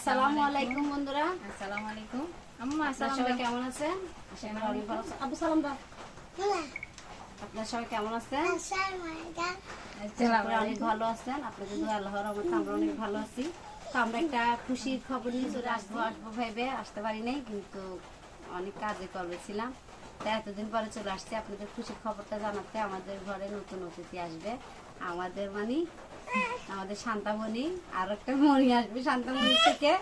আসসালামু আলাইকুম বন্ধুরা। আসসালামু আলাইকুম। আম্মা আপনারা সবাই কেমন আছেন? আশা করি অনেক ভালো আছেন। আব্বু সালাম দাও। আপনারা সবাই কেমন আছেন? অনেক ভালো আছেন। আপনাদের দোয়া আল্লাহর রহমতে আমরা অনেক ভালো আছি। তো আমরা একটা খুশির খবর নিয়ে চলে আসব। আসব ভেবে আসতে পারি নাই কিন্তু অনেক কাজে কর্মে ছিলাম। তাই এতদিন পরে চলে আসছি। আপনাদের খুশির খবরটা জানাতে আমাদের ঘরে নতুন অতিথি আসবে। আমাদের মানে আমাদের শান্তামণি আর একটা মণি আসবে শান্তামণি থেকে।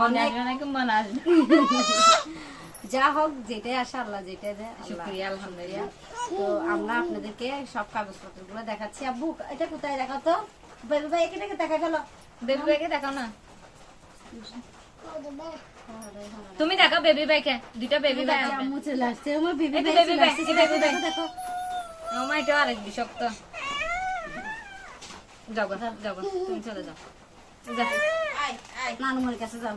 মনে আসবে নাকি? মনে আসবে। যা হোক যেটাই আসে আল্লাহ যেটা দেয়। শুকরিয়া আলহামদুলিল্লাহ। তো আমরা আপনাদেরকে সব কাগজপত্রগুলো দেখাচ্ছি। আব্বু এটা কোথায় দেখা তো? বেবি ভাই এখানে দেখা গেল। বেবি ভাইকে দেখাও না। তুমি দেখাও বেবি ভাইকে। দুইটা বেবি ভাই আম্মু চলে আসছে। আমার বেবি ভাই দেখো ভাই। দেখো দেখো আমার এটা আরেক বিষক্ত। যাও গো, যাও গো, তুমি চলে যাও। যাও। কাছে যাও।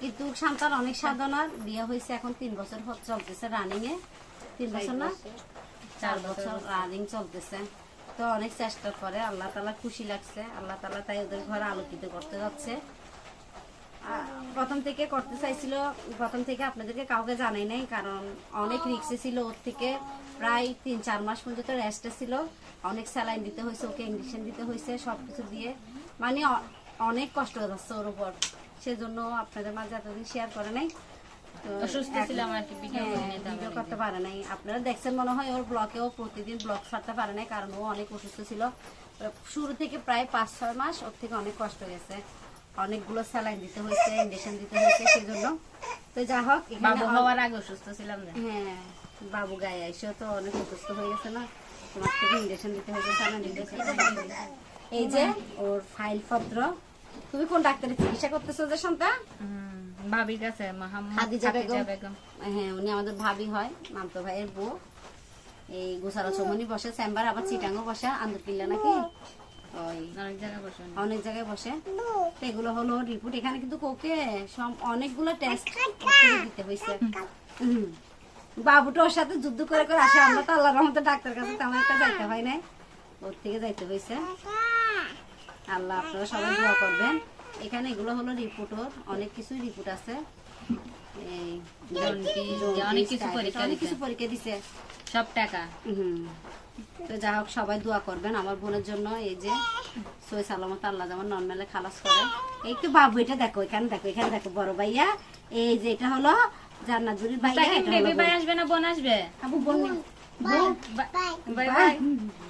কিন্তু সন্তান অনেক সাধনার বিয়ে হয়েছে এখন তিন বছর চলতেছে রানিং এ। তিন বছর না? চার বছর রানিং চলতেছে। তো অনেক চেষ্টা করে আল্লাহ তালা খুশি লাগছে। আল্লাহ তালা তাই ওদের ঘরে আলোকিত করতে যাচ্ছে। প্রথম থেকে করতে চাইছিল প্রথম থেকে আপনাদেরকে কাউকে জানাই নাই কারণ অনেক রিক্সে ছিল ওর থেকে। প্রায় তিন চার মাস পর্যন্ত রেস্টে ছিল। অনেক স্যালাইন দিতে হয়েছে ওকে ইঞ্জেকশন দিতে হয়েছে সব কিছু দিয়ে। মানে অনেক কষ্ট যাচ্ছে ওর উপর। সেজন্য আপনাদের মাঝে এতদিন শেয়ার করে নাই। ভিডিও হ্যাঁ। করতে পারে নাই। আপনারা দেখছেন মনে হয় ওর ব্লকেও প্রতিদিন ব্লগ ছাড়তে পারে নাই কারণ ও অনেক অসুস্থ ছিল। শুরু থেকে প্রায় পাঁচ ছয় মাস ওর থেকে অনেক কষ্ট গেছে অনেকগুলো স্যালাইন দিতে হয়েছে ইঞ্জেকশন দিতে হয়েছে সেজন্য। তো যা হোক বাবু হওয়ার আগে অসুস্থ ছিলাম না। হ্যাঁ বাবু গায়ে এসেও তো অনেক অসুস্থ হয়ে গেছে না। তোমার থেকে ইঞ্জেকশন দিতে হয়েছে স্যালাইন দিতে হয়েছে। এই যে ওর ফাইল পত্র। তুমি কোন ডাক্তারের চিকিৎসা করতেছো যে সন্তান ভাবির কাছে খাদিজা বেগম। হ্যাঁ উনি আমাদের ভাবি হয় মামতো ভাইয়ের বউ। এই গোসারা চৌমনি বসে চেম্বার আবার চিটাঙ্গও বসে আন্দরকিল্লা নাকি? অনেক জায়গায় বসে অনেক জায়গায় বসে। এগুলো হলো রিপোর্ট এখানে কিন্তু কোকে সব অনেকগুলো টেস্ট দিতে হয়েছে বাবুটা ওর সাথে যুদ্ধ করে করে আসে। আমরা তো আল্লাহর রহমতে ডাক্তার কাছে তেমন একটা যাইতে হয় নাই। ওর থেকে যাইতে হয়েছে আল্লাহ আপনারা সবাই দোয়া করবেন। এখানে এগুলো হলো রিপোর্ট ওর। অনেক কিছুই রিপোর্ট আছে। এই জন্ডিস, জন্ডিস, অনেক কিছু পরীক্ষা অনেক দিছে। কিছু পরীক্ষা দিছে। সব টাকা। হুম। তো যা হোক সবাই দোয়া করবেন। আমার বোনের জন্য এই যে সই সালামত আল্লাহ যেমন নর্মালে খালাস করে। এই তো বাবু এটা দেখো এখানে দেখো এখানে দেখো বড় ভাইয়া। এই যে এটা হলো ভাইয়া বেবি ভাই আসবে না বোন আসবে? আবু বোন ভাই ভাই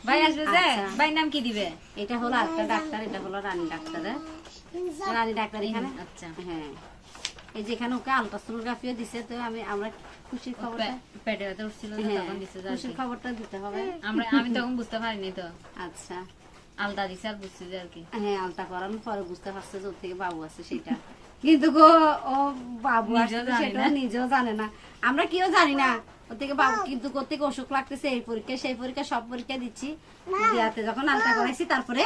ভাই আসবে যে? আচ্ছা। ভাই নাম কি দিবে? এটা হলো আরেকটা ডাক্তার এটা হলো রানী ডাক্তারের রানী ডাক্তার এখানে? আচ্ছা। হ্যাঁ। এই যে এখানে ওকে আলট্রাসোনোগ্রাফিও দিছে তো আমি আমরা খুশির খবরটা? পেটে ব্যথা উঠছিল হ্যাঁ তখন দিছে খুশির খবরটা দিতে হবে। আমরা আমি তখন বুঝতে পারিনি তো। আচ্ছা। আলতা দিছে আর বুঝছি যে আর কি। হ্যাঁ আলতা করানোর পরে বুঝতে পারছে যে ওর থেকে বাবু আছে সেটা। কিন্তু গো ও বাবু সেটা নিজেও জানে না। আমরা কেউ জানি না। ওর থেকে বাবু কিন্তু ওর থেকে অসুখ লাগতেছে এই পরীক্ষা সেই পরীক্ষা সব পরীক্ষা দিচ্ছি। দিয়াতে যখন আলটা করাইছি তারপরে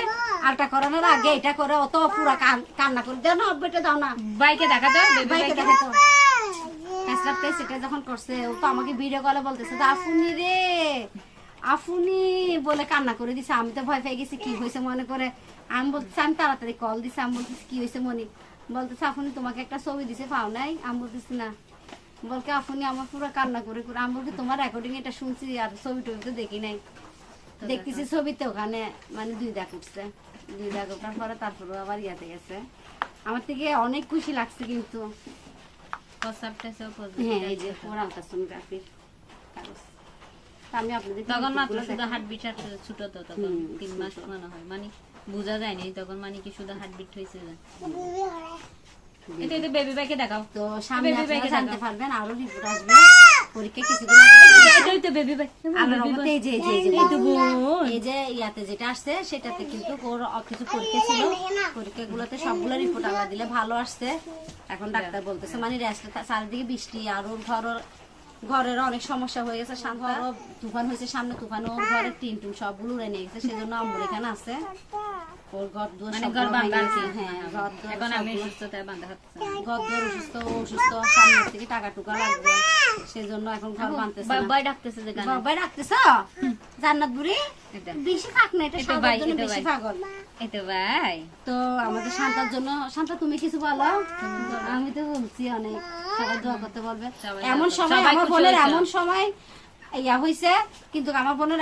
আলটা করানোর আগে এটা করে অত পুরা কান্না করে দাও না বেটে দাও না। বাইকে দেখাতো বেবি বাইকে বাইকে। দেখাতো পেশাব টেস্ট যখন করছে ও তো আমাকে ভিডিও কলে বলতেছে "দা, আফুনি রে আফুনি বলে কান্না করে দিছে। আমি তো ভয় পেয়ে গেছি কি হয়েছে মনে করে। আমি বলতেছি আমি তাড়াতাড়ি কল দিছি। আমি বলতেছি কি হয়েছে মনি? বলতেছে আফুনি তোমাকে একটা ছবি দিছে পাও নাই? আমি বলতেছি না। বলকে আফুনি আমার পুরো কান্না করে করে আমি বলছি তোমার রেকর্ডিং এটা শুনছি আর ছবি টবি তো দেখি নাই। দেখতেছি ছবিতে ওখানে মানে দুই দাগ উঠছে। দুই দাগ ওঠার পরে তারপরে আবার ইয়াতে গেছে। আমার থেকে অনেক খুশি লাগছে কিন্তু। হ্যাঁ এই যে ওর আলট্রাসোনোগ্রাফির কাগজ। আমি আপনাদের তখন মাত্র শুধু হার্টবিট ছোট তো তখন তিন মাস মনে হয়। মানে বোঝা যায়নি তখন মানে কি শুধু হার্টবিট হয়েছে। এটা এটা বেবি বাইকে দেখাও। তো সামনে আপনারা জানতে পারবেন আরও রিপোর্ট আসবে। পরীক্ষা কিছুদিন আগে এটাই তো বেবি বাই আল্লাহর রহমতে এই যে এই যে এই তো এই যে ইয়াতে যেটা আসছে সেটাতে কিন্তু ওর কিছু পরীক্ষা ছিল। পরীক্ষাগুলোতে সবগুলো রিপোর্ট আল্লাহ দিলে ভালো আসছে। এখন ডাক্তার বলতেছে মানে রেস্ট চারিদিকে বৃষ্টি আর ওর ঘর ঘরের অনেক সমস্যা হয়ে গেছে শান্ত। তুফান হয়েছে সামনে তুফান ওর ঘরের টিন টুন সবগুলো উড়ে নিয়ে গেছে সেজন্য আম্বুর এখানে আছে। ওর ঘর দুয়ার মানে ঘর। হ্যাঁ ঘর এখন আমি সবগুলো- সুস্থতায় বান্ধা হচ্ছে ঘর দুয়ার অসুস্থ অসুস্থ সামনের থেকে টাকা টুকা লাগবে। সেজন্য এখন ঘর বানতেছে বাবাই ডাকতেছে যে গান। বাবাই রাখতেছ জান্নাত বুড়ি? বেশি থাক না এটা এটা সবার জন্য বেশি পাগল। এতে ভাই। তো আমাদের শান্তার জন্য শান্তা তুমি কিছু বলো? আমি তো বলছি অনেক। সবাই দোয়া করতে বলবে। এমন সময় আমার বোনের এমন সময় ইয়া হয়েছে কিন্তু আমার বোনের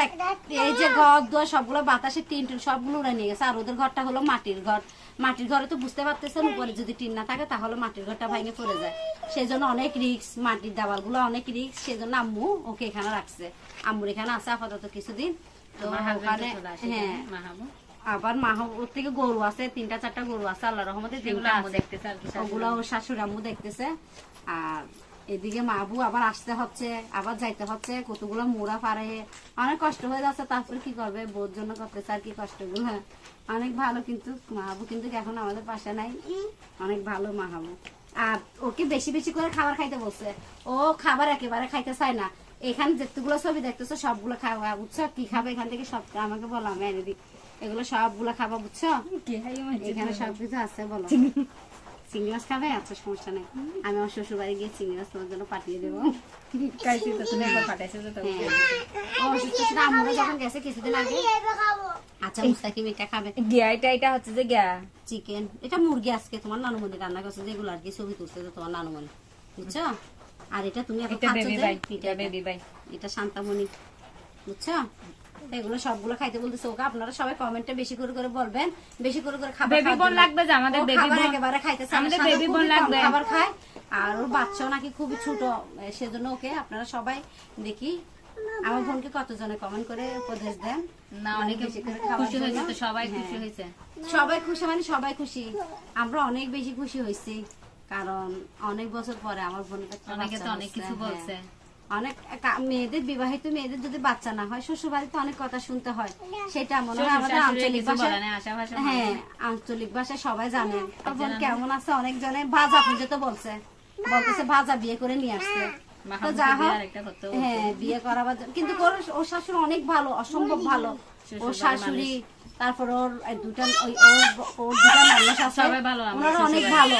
এই যে ঘর দুয়ার সবগুলো বাতাসে টিন টিন সবগুলো উড়ে নিয়ে গেছে আর ওদের ঘরটা হলো মাটির ঘর। মাটির ঘরে তো বুঝতে পারতেছেন উপরে যদি টিন না থাকে তাহলে মাটির ঘরটা ভেঙে পড়ে যায়। সেই জন্য অনেক রিক্স মাটির দেওয়ালগুলো অনেক রিক্স সেই জন্য আম্মু ওকে এখানে রাখছে। আম্মুর এখানে আছে আপাতত কিছুদিন। তো ওখানে হ্যাঁ। আবার মা ওর থেকে গরু আছে তিনটা চারটা গরু আছে আল্লাহ রহমতে যেগুলো তিনটা আম্মু আছে। দেখতেছে আর কি ওগুলো ওর শাশুড়ি আম্মু দেখতেছে। আর এদিকে মাবু আবার আসতে হচ্ছে আবার যাইতে হচ্ছে কতগুলো মোড়া পারে। অনেক কষ্ট হয়ে যাচ্ছে তারপরে কি করবে? বোর জন্য করতেছে আর কি কষ্টগুলো। অনেক ভালো কিন্তু মাহাবু কিন্তু এখন আমাদের পাশে নাই। অনেক ভালো মাহাবু আর ওকে বেশি বেশি করে খাবার খাইতে বলছে। ও খাবার একেবারে খাইতে চায় না। এখানে যেতগুলো ছবি দেখতেছো সবগুলো খাওয়া বুঝছ? কি খাবে এখান থেকে সব আমাকে বলো আমি এনে দিই। এগুলো সবগুলো খাবা বুঝছ? এখানে সবকিছু আছে বলো। চিংড়ি মাছ খাবে? আচ্ছা সমস্যা নেই। আমি আমার শ্বশুর বাড়ি গিয়ে চিংড়ি মাছ তোমার জন্য পাঠিয়ে দেবো। হ্যাঁ। ও অসুস্থ ছিল আমরা যখন গেছে কিছুদিন আগে। আচ্ছা মুস্তাকিম এটা খাবে। গিয়া এটা এটা হচ্ছে যে গিয়া। চিকেন। এটা মুরগি আজকে তোমার নানুমণি রান্না করছে যেগুলো আর কি ছবি তুলছে তোমার নানুমণি। বুঝছ? আর এটা তুমি এটা বেবি যে এটা বেবি ভাই এটা শান্তামণি। বুঝছ? এগুলো সবগুলো খাইতে বলতেছে। ওকে আপনারা সবাই কমেন্টে বেশি করে করে বলবেন বেশি করে করে খাবার বেবি বোন লাগবে যে আমাদের বেবি বোন। একেবারে খাইতে আমাদের বেবি বোন লাগবে। খাবার খায়। আর ওর বাচ্চাও নাকি খুবই ছোট সেজন্য ওকে আপনারা সবাই দেখি। আমার বোনকে কতজনে কমেন্ট করে উপদেশ দেন? না অনেকে বেশি করে খুশি হয়েছে তো সবাই হ্যাঁ। খুশি হয়েছে। সবাই খুশি মানে সবাই খুশি। আমরা অনেক বেশি খুশি হয়েছি কারণ অনেক বছর পরে আমার বোনের একটা অনেকে তো অনেক কিছু হ্যাঁ। বলছে। অনেক মেয়েদের বিবাহিত মেয়েদের যদি বাচ্চা না হয় শ্বশুর বাড়িতে অনেক কথা শুনতে হয়। সেটা মনে হয় আমাদের আঞ্চলিক ভাষায় হ্যাঁ আঞ্চলিক ভাষায় সবাই জানে। তখন কেমন আছে অনেক জনে ভাজা পর্যন্ত বলছে। বলতেছে ভাজা বিয়ে করে নিয়ে আসছে। তো যা হোক। হ্যাঁ বিয়ে করাবার কিন্তু ওর ওর শাশুড়ি অনেক ভালো অসম্ভব ভালো। ওর শাশুড়ি তারপর ওর দুটা ওই ওর ওর দুটা মানুষ আছে। ওনারা অনেক ভালো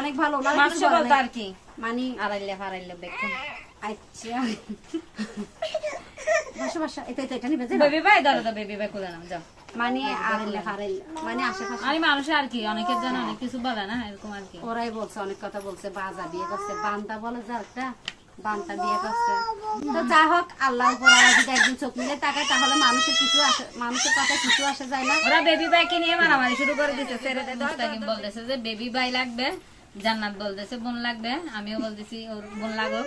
অনেক ভালো। ওনারা। আর কি। মানে আড়াইলে ফাড়াইলে দেখুন আচ্ছা। বসো বসো। এটা এটা এটা নিবে যে? বেবি ভাই ধরো তো বেবি ভাই কোলে নাও যাও। মানে মানে আশেপাশে আমি মানুষ আর কি অনেকের জন্য অনেক কিছু বলে না এরকম আর কি। ওরাই বলছে অনেক কথা বলছে বাজা বিয়ে করছে। বলে যে একটা বান্তা বিয়ে করছে। তো হোক আল্লাহ যদি একদিন চোখ মিলে তাকায় তাহলে মানুষের কিছু আসে মানুষের কথা কিছু আসে যায় না। ওরা বেবি ভাইকে নিয়ে মারামারি শুরু করে দিতে বলতেছে যে বেবি ভাই লাগবে জান্নাত বলতেছে বোন লাগবে। আমিও বলতেছি ওর বোন লাগো।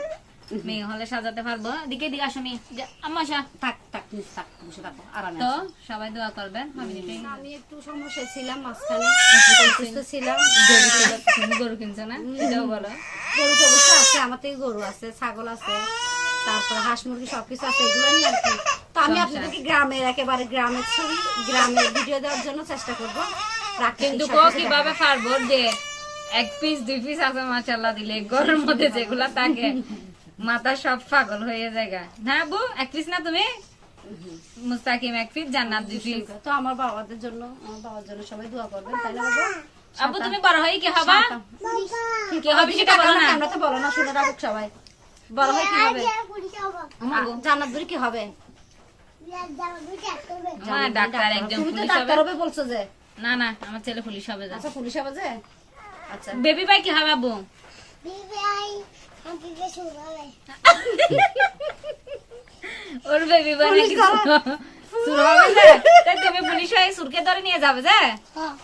মেয়ে হলে সাজাতে পারব। দিকে দিকে আসো মেয়ে। যা, থাক থাক মিস থাক বসে থাকো আরামে তো সবাই দোয়া করবেন আমি একটু সমস্যা ছিলাম মাঝখানে। অসুস্থ ছিলাম। গরু কিনছো- তুমি গরু কিনছো না? এটাও বলো। গরু তো অবশ্য আছে আমার থেকে গরু আছে ছাগল আছে তারপরে হাঁস মুরগি সবকিছু আছে এগুলো নিয়ে আর কি। তো আমি আপনাদেরকে গ্রামের একেবারে গ্রামের ছবি গ্রামের ভিডিও দেওয়ার জন্য চেষ্টা করব। কিন্তু কীভাবে পারব? যে এক পিস দুই পিস আছে মাশাল্লাহ দিলে। গরুর মধ্যে যেগুলা থাকে মাথা সব পাগল হয়ে যায়। না আবু এক পিস না তুমি? মুস্তাকিম এক পিস জান্নাত দুই পিস তো আমার বাবাদের জন্য আমার বাবার জন্য সবাই দোয়া করবেন তাই না বাবা? আবু তুমি বড় হয়ে কি হবা? কি হবে সেটা বলো না। আমরা তো বলো না শুনে রাখুক সবাই। বড় হয় কি হবে? জান্নাত ধরে কি হবে? ডাক্তার একজন তুমি তো পুলিশ ডাক্তার হবে। বলছো যে। না না আমার ছেলে পুলিশ হবে আচ্ছা পুলিশ হবে যে? আচ্ছা। বেবি ভাই কি হবে আবু ওর বেবি নাকি সুর হবে যে। তুমি পুলিশ হয়ে সুরকে ধরে নিয়ে যাবে যে?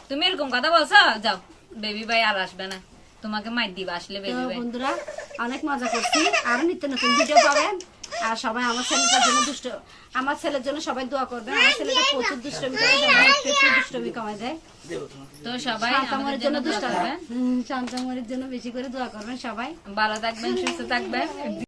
তুমি এরকম কথা বলছো? যাও বেবি ভাই আর আসবে না। তোমাকে মাইর দিবা আসলে বেবি ভাই। বন্ধুরা অনেক মজা করছি। আর নিত্য নতুন ভিডিও পাবেন। আর সবাই আমার ছেলেটার জন্য দুষ্ট আমার ছেলের জন্য সবাই দোয়া করবে। আমার ছেলেটা প্রচুর দুষ্টমি করে একটু দুষ্টমি কমায় দেয়। তো সবাই শান্তামরের জন্য দুষ্ট হবে। হুম, শান্তামরের জন্য বেশি করে দোয়া করবেন সবাই। ভালো থাকবেন সুস্থ থাকবেন।